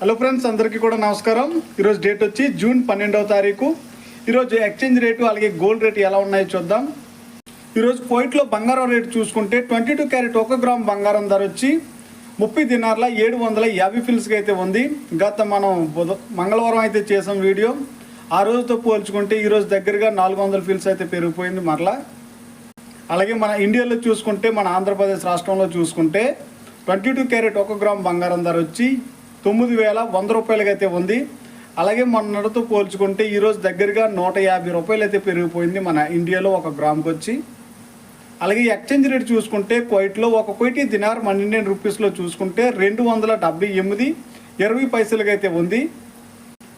Hello friends అందరికీ కూడా నమస్కారం. ఈరోజు డేట్ వచ్చి జూన్ పన్నెండవ తారీఖు. ఈరోజు ఎక్స్చేంజ్ రేటు అలాగే గోల్డ్ రేటు ఎలా ఉన్నాయో చూద్దాం. ఈరోజు కోయిట్లో బంగారం రేటు చూసుకుంటే ట్వంటీ టూ క్యారెట్ ఒక గ్రామ్ బంగారం ధర వచ్చి ముప్పై దినార్ల ఏడు వందల యాభై ఫిల్స్కి అయితే ఉంది. గత మనం బుధ మంగళవారం అయితే చేసాం వీడియో ఆ రోజుతో పోల్చుకుంటే ఈరోజు దగ్గరగా నాలుగు వందల ఫిల్స్ అయితే పెరిగిపోయింది మరలా. అలాగే మన ఇండియాలో చూసుకుంటే మన ఆంధ్రప్రదేశ్ రాష్ట్రంలో చూసుకుంటే ట్వంటీ టూ క్యారెట్ ఒక గ్రామ్ బంగారం ధర వచ్చి తొమ్మిది వేల వంద రూపాయలకి అయితే ఉంది. అలాగే మొన్నటితో పోల్చుకుంటే ఈరోజు దగ్గరగా నూట యాభై రూపాయలు అయితే పెరిగిపోయింది మన ఇండియాలో ఒక గ్రామ్కి వచ్చి. అలాగే ఎక్స్చేంజ్ రేట్ చూసుకుంటే క్వైట్లో ఒక కోటి దినార్ మన ఇండియన్ రూపీస్లో చూసుకుంటే రెండు వందల డెబ్బై ఎనిమిది ఇరవై పైసలకి అయితే ఉంది.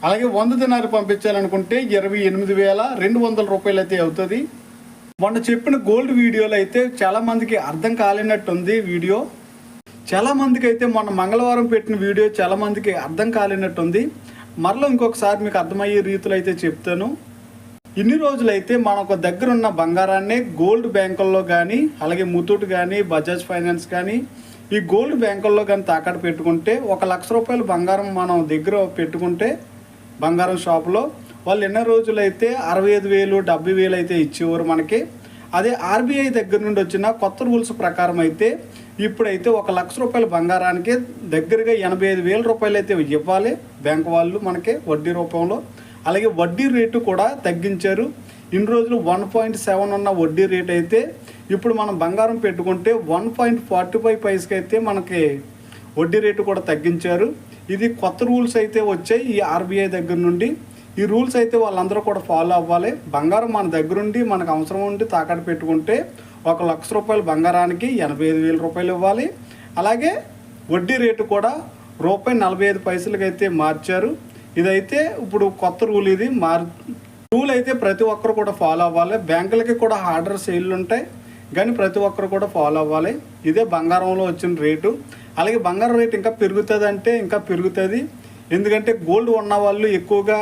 అలాగే వంద దినారు పంపించాలనుకుంటే ఇరవై ఎనిమిది వేల రెండు వందల రూపాయలు అయితే అవుతుంది. మొన్న చెప్పిన గోల్డ్ వీడియోలో అయితే చాలామందికి అర్థం కాలేనట్టుంది వీడియో. చాలా మందికి అయితే మొన్న మంగళవారం పెట్టిన వీడియో చాలా మందికి అర్థం కాలేనట్టుంది. మరలా ఇంకొకసారి మీకు అర్థమయ్యే రీతిలో అయితే చెప్తాను. ఇన్ని రోజులైతే మనకు దగ్గర ఉన్న బంగారాన్ని గోల్డ్ బ్యాంకుల్లో కానీ అలాగే ముతూట్ కానీ బజాజ్ ఫైనాన్స్ కానీ ఈ గోల్డ్ బ్యాంకుల్లో కానీ తాకట్టు పెట్టుకుంటే ఒక లక్ష రూపాయలు బంగారం మనం దగ్గర పెట్టుకుంటే బంగారం షాపులో వాళ్ళు ఎన్నో రోజులైతే అరవై ఐదు వేలు డెబ్బై వేలు అయితే ఇచ్చేవారు మనకి. అదే ఆర్బీఐ దగ్గర నుండి వచ్చిన కొత్త రూల్స్ ప్రకారం అయితే ఇప్పుడైతే ఒక లక్ష రూపాయల బంగారానికి దగ్గరగా ఎనభై ఐదు వేల రూపాయలు అయితే ఇవ్వాలి. బ్యాంక్ వాళ్ళు మనకి వడ్డీ రూపంలో. అలాగే వడ్డీ రేటు కూడా తగ్గించారు. ఇన్ని రోజులు వన్ పాయింట్ సెవెన్ ఉన్న వడ్డీ రేట్ అయితే ఇప్పుడు మనం బంగారం పెట్టుకుంటే వన్ పాయింట్ ఫార్టీ ఫైవ్ పైస్కి అయితే మనకి వడ్డీ రేటు కూడా తగ్గించారు. ఇది కొత్త రూల్స్ అయితే వచ్చాయి ఈ ఆర్బీఐ దగ్గర నుండి. ఈ రూల్స్ అయితే వాళ్ళందరూ కూడా ఫాలో అవ్వాలి. బంగారం మన దగ్గరుండి మనకు అవసరం ఉండి తాకట్టు పెట్టుకుంటే ఒక లక్ష రూపాయల బంగారానికి ఎనభై ఐదు వేల రూపాయలు ఇవ్వాలి. అలాగే వడ్డీ రేటు కూడా రూపాయి నలభై ఐదు పైసలకి అయితే మార్చారు. ఇదైతే ఇప్పుడు కొత్త రూల్ ఇది. మార్ రూల్ అయితే ప్రతి ఒక్కరు కూడా ఫాలో అవ్వాలి. బ్యాంకులకి కూడా ఆర్డర్ సేల్లు ఉంటాయి. కానీ ప్రతి ఒక్కరు కూడా ఫాలో అవ్వాలి. ఇదే బంగారంలో వచ్చిన రేటు. అలాగే బంగారం రేటు ఇంకా పెరుగుతుంది అంటే ఇంకా పెరుగుతుంది. ఎందుకంటే గోల్డ్ ఉన్న వాళ్ళు ఎక్కువగా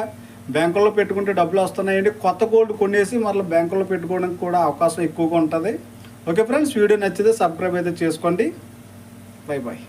బ్యాంకుల్లో పెట్టుకుంటే డబ్బులు వస్తున్నాయండి. కొత్త గోల్డ్ కొనేసి మళ్ళీ బ్యాంకుల్లో పెట్టుకోవడానికి కూడా అవకాశం ఎక్కువగా ఉంటుంది. ఓకే ఫ్రెండ్స్ వీడియో నచ్చితే సబ్స్క్రైబ్ అయితే చేసుకోండి. Bye bye